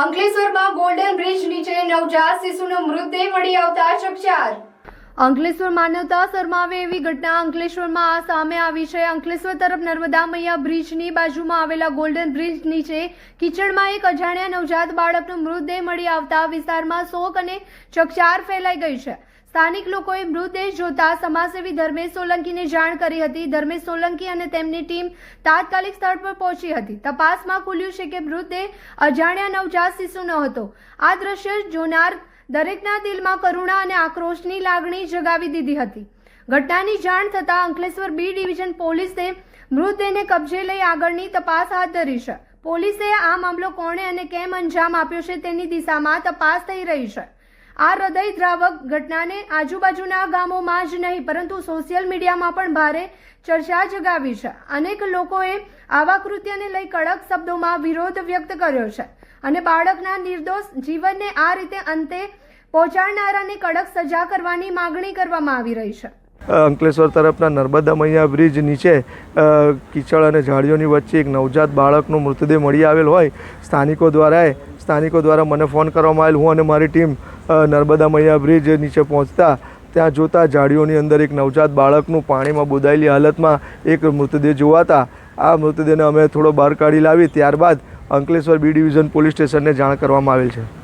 અંકલેશ્વરમાં golden bridge નીચે નવજાત શિશુનો મૃતદેહ મળી આવતા ચકચાર. અંકલેશ્વર માનવતા શરમાવે એવી ઘટના અંકલેશ્વરમાં આ સામે આવી છે. અંકલેશ્વર તરફ નર્મદા મૈયા બ્રિજની બાજુમાં આવેલા ગોલ્ડન બ્રિજ નીચે કિચડમાં એક અજાણ્યા નવજાત બાળકનો મૃતદેહ મળી આવતા વિસ્તારમાં શોક અને ચકચાર ફેલાઈ ગઈ છે. સ્થાનિક લોકોએ મૃતદેહ જોતા સમાજસેવી ધર્મેશ સોલંકીને જાણ કરી હતી. ધર્મેશ સોલંકી અને તેમની ટીમ તાત્કાલિક સ્થળ પર પહોંચી હતી. તપાસમાં ખુલ્યું છે કે મૃતદેહ અજાણ્યા નવજાત શિશુનો હતો. આ દ્રશ્ય જોનાર દરેકના દિલમાં કરુણા અને આક્રોશની લાગણી જગાવી દીધી હતી. ઘટનાની જાણ થતાં અંકલેશ્વર બી ડિવિઝન પોલીસે મૃતદેહને કબજે લઈ આગળની તપાસ હાથ ધરી છે. પોલીસે આ મામલો કોણે અને કેમ અંજામ આપ્યો છે તેની દિશામાં તપાસ થઈ રહી છે. આ હૃદયદ્રાવક ઘટનાને આજુબાજુના ગામોમાં જ નહીં, પરંતુ સોશિયલ મીડિયામાં પણ ભારે ચર્ચા જગાવી છે. અનેક લોકોએ આવા કૃત્યને લઈ કડક શબ્દોમાં વિરોધ વ્યક્ત કર્યો છે અને બાળકના નિર્દોષ જીવનને આ રીતે અંતે પહોંચાડનારાને કડક સજા કરવાની માંગણી કરવામાં આવી રહી છે. અંકલેશ્વર તરફના નર્મદા મૈયા બ્રિજ નીચે કીચડ અને ઝાડીઓની વચ્ચે એક નવજાત બાળકનો મૃતદેહ મળી આવેલ હોય. સ્થાનિકો દ્વારા સ્થાનિકો દ્વારા મને ફોન કરવામાં આવેલ. હું અને મારી ટીમ નર્મદા મૈયા બ્રિજ નીચે પહોંચતા ત્યાં જોતા ઝાડીઓની અંદર એક નવજાત બાળકનું પાણીમાં બોદાયેલી હાલતમાં એક મૃતદેહ જોવાતા આ મૃતદેહને અમે થોડો બહાર કાઢી લાવી ત્યારબાદ અંકલેશ્વર બી ડિવિઝન પોલીસ સ્ટેશનને જાણ કરવામાં આવેલ છે.